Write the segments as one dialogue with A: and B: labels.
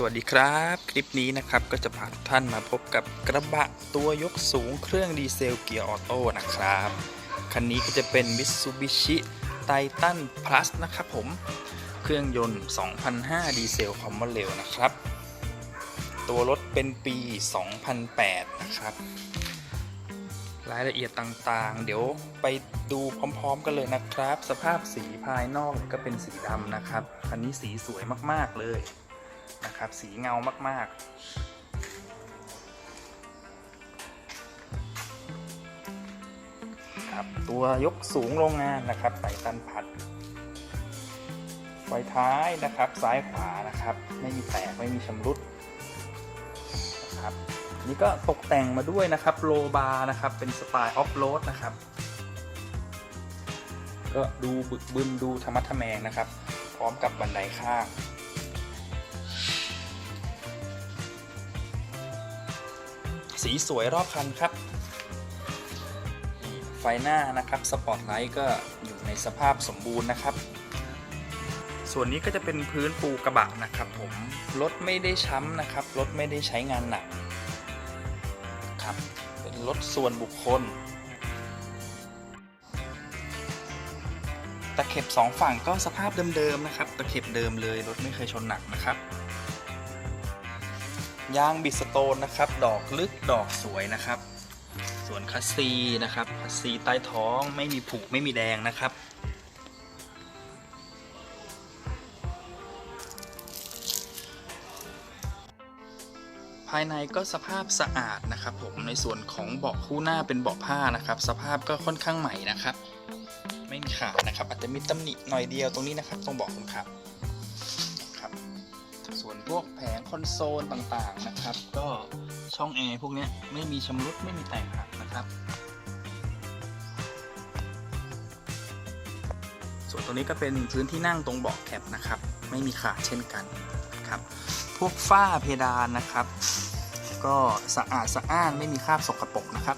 A: สวัสดีครับ คลิปนี้นะครับก็จะพาทุกท่านมาพบกับกระบะตัวยกสูงเครื่องดีเซลเกียร์ออโต้นะครับ คันนี้ก็จะเป็น Mitsubishi Titan Plus นะครับผม เครื่องยนต์ 2005 ดีเซลคอมมอนเรลนะครับ ตัวรถเป็นปี 2008 นะครับ รายละเอียดต่างๆ เดี๋ยวไปดูพร้อมๆกันเลยนะครับ สภาพสีภายนอกก็เป็นสีดำนะครับ คันนี้สีสวยมากๆเลย นะครับ สีเงามาก ๆ ครับ ตัวยกสูงโรงงานนะครับไตตันพัดไฟท้ายนะครับซ้ายขวานะครับ ไม่มีแตกไม่มีชำรุดนะครับนี่ก็ตกแต่งมาด้วยนะครับโลบาร์นะครับ เป็นสไตล์ออฟโรดนะครับ ก็ดูบึกบึนดูธรรมะทแมงนะครับ พร้อมกับบันไดข้าง สีสวยรอบคันครับ ไฟหน้านะครับสปอตไลท์ก็อยู่ในสภาพสมบูรณ์นะครับ ส่วนนี้ก็จะเป็นพื้นปูกระบะนะครับผมรถไม่ได้ช้ำนะครับรถไม่ได้ใช้งานหนักครับเป็นรถส่วนบุคคลตะเข็บสองฝั่งก็สภาพเดิมๆนะครับ ตะเข็บเดิมเลยรถไม่เคยชนหนักนะครับ ยางบิสโตนนะครับ ดอกลึกดอกสวยนะครับ ส่วนคัสซีนะครับคัสซีใต้ท้องไม่มีผุไม่มีแดงนะครับ ภายในก็สภาพสะอาดนะครับ ผมในส่วนของเบาะคู่หน้าเป็นเบาะผ้านะครับ สภาพก็ค่อนข้างใหม่นะครับ ไม่มีขาดนะครับอาจจะมีตำหนิหน่อยเดียวตรงนี้นะครับต้องบอกคนขับครับ พวกแผงคอนโซลต่างๆนะครับ ก็ช่องแอร์พวกนี้ไม่มีชำรุดไม่มีแตกหักนะครับ ส่วนตรงนี้ก็เป็นพื้นที่นั่งตรงเบาะแคปนะครับ ไม่มีขาดเช่นกันครับพวกฝ้าเพดานนะครับ ก็สะอาดสะอ้านไม่มีคราบสกปรกนะครับ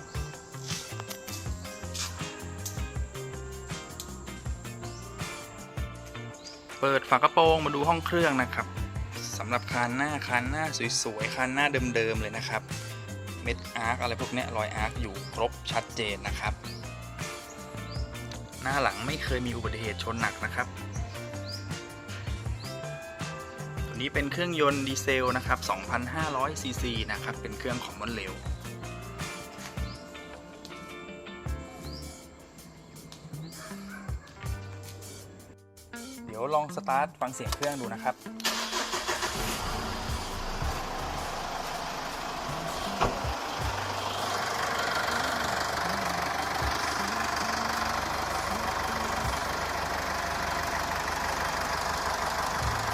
A: เปิดฝากระโปรงมาดูห้องเครื่องนะครับ สำหรับคานหน้าคานหน้าสวยๆคานหน้าเดิมๆเลยนะครับเม็ดอาร์คอะไรพวกนี้รอยอาร์คอยู่ครบชัดเจนนะครับ หน้าหลังไม่เคยมีอุบัติเหตุชนหนักนะครับตัวนี้เป็นเครื่องยนต์ดีเซลนะครับ2,500ซีซีนะครับเป็นเครื่องของมอนเร็วเดี๋ยวลองสตาร์ทฟังเสียงเครื่องดูนะครับ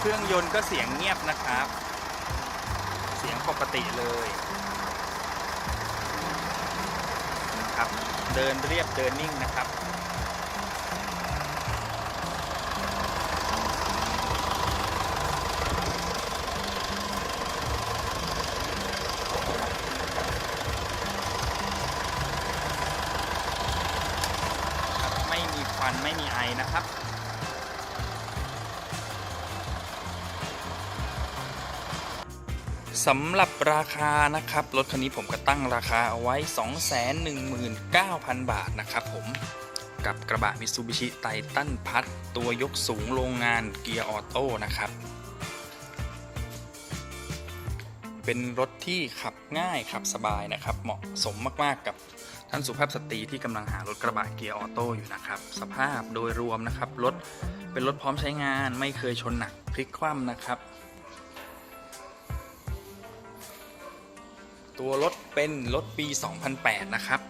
A: เครื่องยนต์ก็เสียงเงียบนะครับ เสียงปกติเลยครับเดินเรียบเดินนิ่งนะครับครับไม่มีควันไม่มีไอนะครับ สำหรับราคานะครับ รถคันนี้ผมก็ตั้งราคาเอาไว้ 219,000 บาทนะครับผมกับกระบะ Mitsubishi Titan พัดตัวยกสูงโรงงานเกียร์ออโต้นะครับ เป็นรถที่ขับง่ายขับสบายนะครับ เหมาะสมมากๆกับท่านสุภาพสตรีที่กำลังหารถกระบะเกียร์ออโต้อยู่นะครับ สภาพโดยรวมนะครับรถเป็นรถพร้อมใช้งานไม่เคยชนหนักพลิกคว่ำนะครับ ตัวรถเป็นรถปี 2008 นะครับ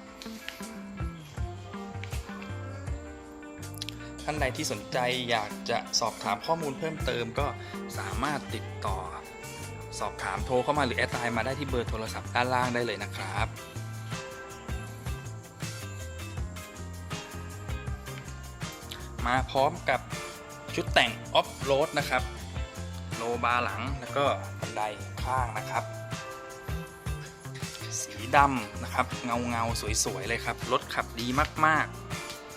A: ท่านใดที่สนใจอยากจะสอบถามข้อมูลเพิ่มเติมก็สามารถติดต่อ สอบถามโทรเข้ามาหรือแอดไลน์มาได้ที่เบอร์โทรศัพท์ด้านล่างได้เลยนะครับมาพร้อมกับชุดแต่งออฟโรดนะครับ โลบาร์หลังแล้วก็บันไดข้างนะครับ ดำนะครับเงาเงาสวยๆเลยครับรถขับดีมาก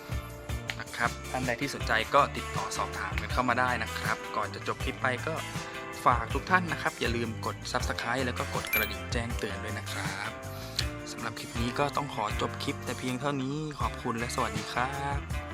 A: ๆนะครับท่านใดที่สนใจก็ติดต่อสอบถามกันเข้ามาได้นะครับ ก่อนจะจบคลิปไปก็ฝากทุกท่านนะครับ อย่าลืมกด Subscribe แล้วก็กดกระดิ่งแจ้งเตือนด้วยนะครับสำหรับคลิปนี้ก็ต้องขอจบคลิปแต่เพียงเท่านี้ขอบคุณและสวัสดีครับ